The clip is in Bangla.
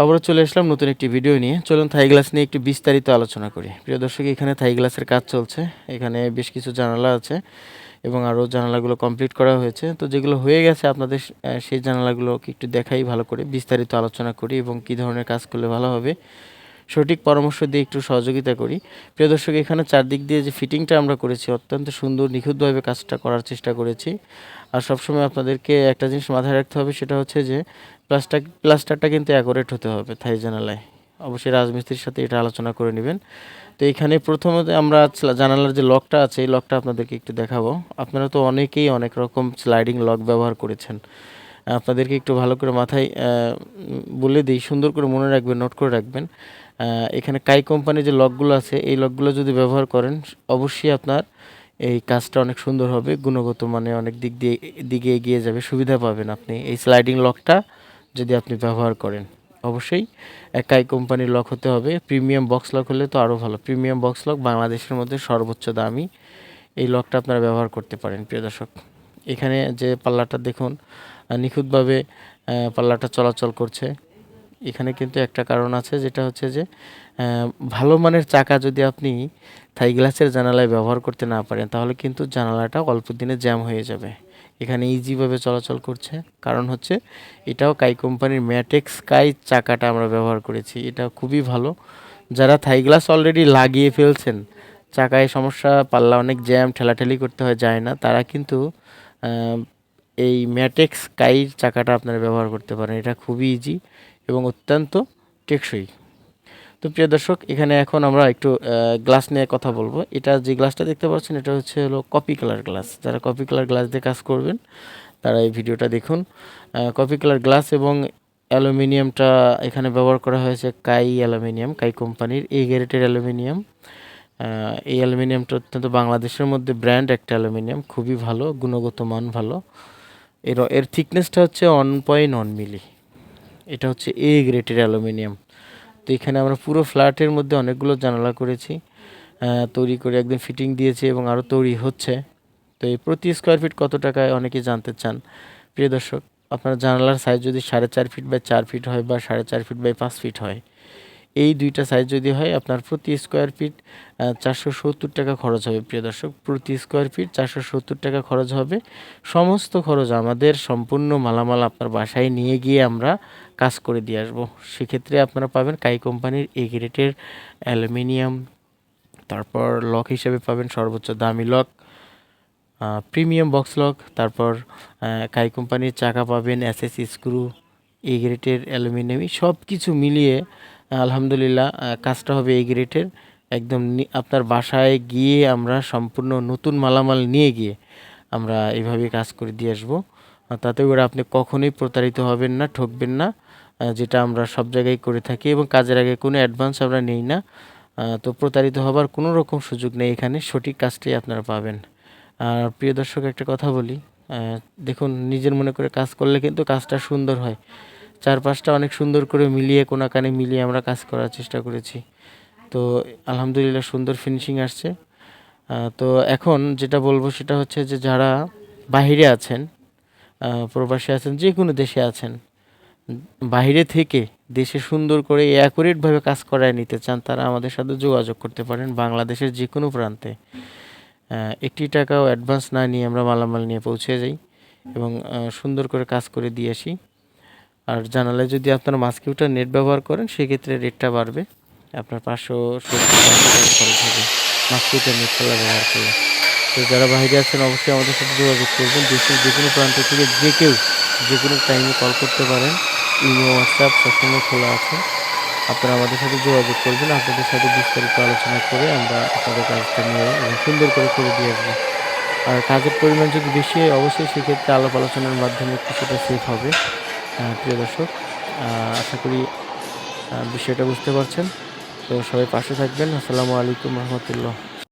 আবারও চলে আসলাম নতুন একটি ভিডিও নিয়ে। চলুন থাই গ্লাস নিয়ে একটু বিস্তারিত আলোচনা করি। প্রিয় দর্শক, এখানে থাই গ্লাসের কাজ চলছে। এখানে বেশ কিছু জানালা আছে এবং আরও জানালাগুলো কমপ্লিট করা হয়েছে। তো যেগুলো হয়ে গেছে আপনাদের সেই জানালাগুলোকে একটু দেখাই ভালো করে, বিস্তারিত আলোচনা করি এবং কী ধরনের কাজ করলে ভালো হবে। সঠিক পরামর্শ দিয়ে একটু সহযোগিতা করি। প্রিয় দর্শক, এখানে চারদিক দিয়ে যে ফিটিংটা আমরা করেছি, অত্যন্ত সুন্দর, নিখুঁতভাবে কাজটা করার চেষ্টা করেছি। আর সবসময় আপনাদেরকে একটা জিনিস মাথায় রাখতে হবে, সেটা হচ্ছে যে প্লাস্টার প্লাস্টারটা কিন্তু অ্যাকোরেট হতে হবে থাই জানালায় অবশ্যই রাজমিস্ত্রির সাথে এটা আলোচনা করে নেবেন। তো এখানে প্রথমত আমরা জানালার যে লকটা আছে, এই লকটা আপনাদেরকে একটু দেখাবো। আপনারা তো অনেকেই অনেক রকম স্লাইডিং লক ব্যবহার করেছেন। আপনাদেরকে একটু ভালো করে মাথায় বলে দিই, সুন্দর করে মনে রাখবেন নোট করে রাখবেন। এখানে কাই কোম্পানির যে লকগুলো আছে, এই লকগুলো যদি ব্যবহার করেন, অবশ্যই আপনার এই কাজটা অনেক সুন্দর হবে, গুণগত মানে অনেক দিক দিয়ে, দিকে এগিয়ে যাবে, সুবিধা পাবেন আপনি। এই স্লাইডিং লকটা যদি আপনি ব্যবহার করেন, অবশ্যই একাই কোম্পানির লক হতে হবে। প্রিমিয়াম বক্স লক হলে তো আরও ভালো। প্রিমিয়াম বক্স লক বাংলাদেশের মধ্যে সর্বোচ্চ দামি। এই লকটা আপনারা ব্যবহার করতে পারেন, প্রিয় দর্শক। এখানে যে পাল্লাটা দেখুন নিখুঁতভাবে পাল্লাটা চলাচল করছে। এখানে কিন্তু একটা কারণ আছে, যেটা হচ্ছে যে ভালো মানের চাকা যদি আপনি থাই গ্লাসের জানালায় ব্যবহার করতে না পারেন, তাহলে কিন্তু জানালাটা অল্প দিনে জ্যাম হয়ে যাবে। এখানে ইজিভাবে চলাচল করছে। কারণ হচ্ছে, এটাও কাই কোম্পানির ম্যাটেক্স কাই চাকাটা আমরা ব্যবহার করেছি। এটা খুবই ভালো। যারা থাই গ্লাস অলরেডি লাগিয়ে ফেলছেন, চাকায় সমস্যা, পাল্লা অনেক জ্যাম, ঠেলাঠেলি করতে হয়, যায় না। তারা কিন্তু এই ম্যাটেক্স কাইর চাকাটা আপনারা ব্যবহার করতে পারেন। এটা খুবই ইজি এবং অত্যন্ত টেকসই। তো প্রিয় দর্শক, এখানে এখন আমরা একটু গ্লাস নিয়ে কথা বলব। এটা যে গ্লাসটা দেখতে পাচ্ছেন, এটা হচ্ছে হলো কপি কালার গ্লাস যারা কপি কালার গ্লাস দিয়ে কাজ করবেন, তারা এই ভিডিওটা দেখুন। কপি কালার গ্লাস এবং অ্যালুমিনিয়ামটা এখানে ব্যবহার করা হয়েছে কাই অ্যালুমিনিয়াম, কাই কোম্পানির। এই গ্যারেটের অ্যালুমিনিয়াম এই অ্যালুমিনিয়ামটা অত্যন্ত বাংলাদেশের মধ্যে ব্র্যান্ড একটা অ্যালুমিনিয়াম। খুবই ভালো, গুণগত মান ভালো। এর এর থিকনেসটা হচ্ছে ওয়ান পয়েন্ট ওয়ান মিলি এটা হচ্ছে এ গ্রেটের অ্যালুমিনিয়াম। তো এখানে আমরা পুরো ফ্ল্যাটের মধ্যে অনেকগুলো জানালা করেছি তৈরি করে একদম ফিটিং দিয়েছি এবং আরও তৈরি হচ্ছে। তো এই প্রতি স্কোয়ার ফিট কত টাকায় অনেকেই জানতে চান। প্রিয় দর্শক, আপনার জানালার সাইজ যদি সাড়ে চার ফিট বাই চার ফিট হয় বা সাড়ে চার ফিট বাই পাঁচ ফিট হয় এই দুইটা সাইজ যদি হয়, আপনার প্রতি স্কোয়ার ফিট চারশো সত্তর টাকা খরচ হবে। প্রিয় দর্শক, প্রতি স্কোয়ার ফিট চারশো সত্তর টাকা খরচ হবে। সমস্ত খরচ আমাদের সম্পূর্ণ মালামাল আপনার বাসায় নিয়ে গিয়ে আমরা কাজ করে দিয়ে আসব। সেক্ষেত্রে আপনারা পাবেন কাই কোম্পানির এ গ্রেটের অ্যালুমিনিয়াম, তারপর লক হিসেবে পাবেন সর্বোচ্চ দামি লক প্রিমিয়াম বক্স লক, তারপর কাই কোম্পানির চাকা পাবেন এসএস স্ক্রু এ গ্রেটের অ্যালুমিনিয়াম সব কিছু মিলিয়ে আলহামদুলিল্লাহ কাজটা হবে এই গ্রেটের একদম আপনার বাসায় গিয়ে আমরা সম্পূর্ণ নতুন মালামাল নিয়ে গিয়ে আমরা এইভাবে কাজ করে দিয়ে আসব। তাতে করে আপনি কখনোই প্রতারিত হবেন না, ঠকবেন না। যেটা আমরা সব জায়গায় করে থাকি এবং কাজের আগে কোনো অ্যাডভান্স আমরা নেই না। তো প্রতারিত হবার কোনো রকম সুযোগ নেই এখানে, সঠিক কাজটাই আপনারা পাবেন। আর প্রিয় দর্শক, একটা কথা বলি দেখুন, নিজের মনে করে কাজ করলে কিন্তু কাজটা সুন্দর হয়। চারপাশটা অনেক সুন্দর করে মিলিয়ে, কোনাকানে মিলিয়ে আমরা কাজ করার চেষ্টা করেছি। তো আলহামদুলিল্লাহ সুন্দর ফিনিশিং আসছে। তো এখন যেটা বলব সেটা হচ্ছে যে যারা বাইরে আছেন প্রবাসী আছেন, যে কোনো দেশে আছেন বাইরে থেকে দেশে সুন্দর করে অ্যাকুরেটভাবে কাজ করায় নিতে চান, তারা আমাদের সাথে যোগাযোগ করতে পারেন বাংলাদেশের যে কোনো প্রান্তে একটি টাকাও অ্যাডভান্স না নিয়ে আমরা মালামাল নিয়ে পৌঁছে যাই এবং সুন্দর করে কাজ করে দিয়ে আসি। আর জানালায় যদি আপনারা মাস্কিউটার নেট ব্যবহার করেন, সেক্ষেত্রে রেটটা বাড়বে। আপনার পাঁচশো খরচ হবে মাস্কিউটার নেট খেলা ব্যবহার করলে। তো যারা বাইরে আছেন, অবশ্যই আমাদের সাথে যোগাযোগ করবেন। দেশের যে কোনো প্রান্ত থেকে যে কেউ যে কোনো টাইমে কল করতে পারেন। ইমেল হোয়াটসঅ্যাপ সবসময় খোলা আছে। আপনারা আমাদের সাথে যোগাযোগ করবেন। আপনাদের সাথে বিস্তারিত আলোচনা করে আমরা আপনাদের কাজটা নিয়ে এবং সুন্দর করে করে দিয়ে আসব। আর কাজের পরিমাণ যদি বেশি হয়, অবশ্যই সেক্ষেত্রে আলাপ আলোচনার মাধ্যমে কিছুটা সেফ হবে। প্রিয় দর্শক আশা করি বিষয়টা বুঝতে পারছেন। তো সবাই পাশে থাকবেন। আসসালামু আলাইকুম রহমতুল্লাহ।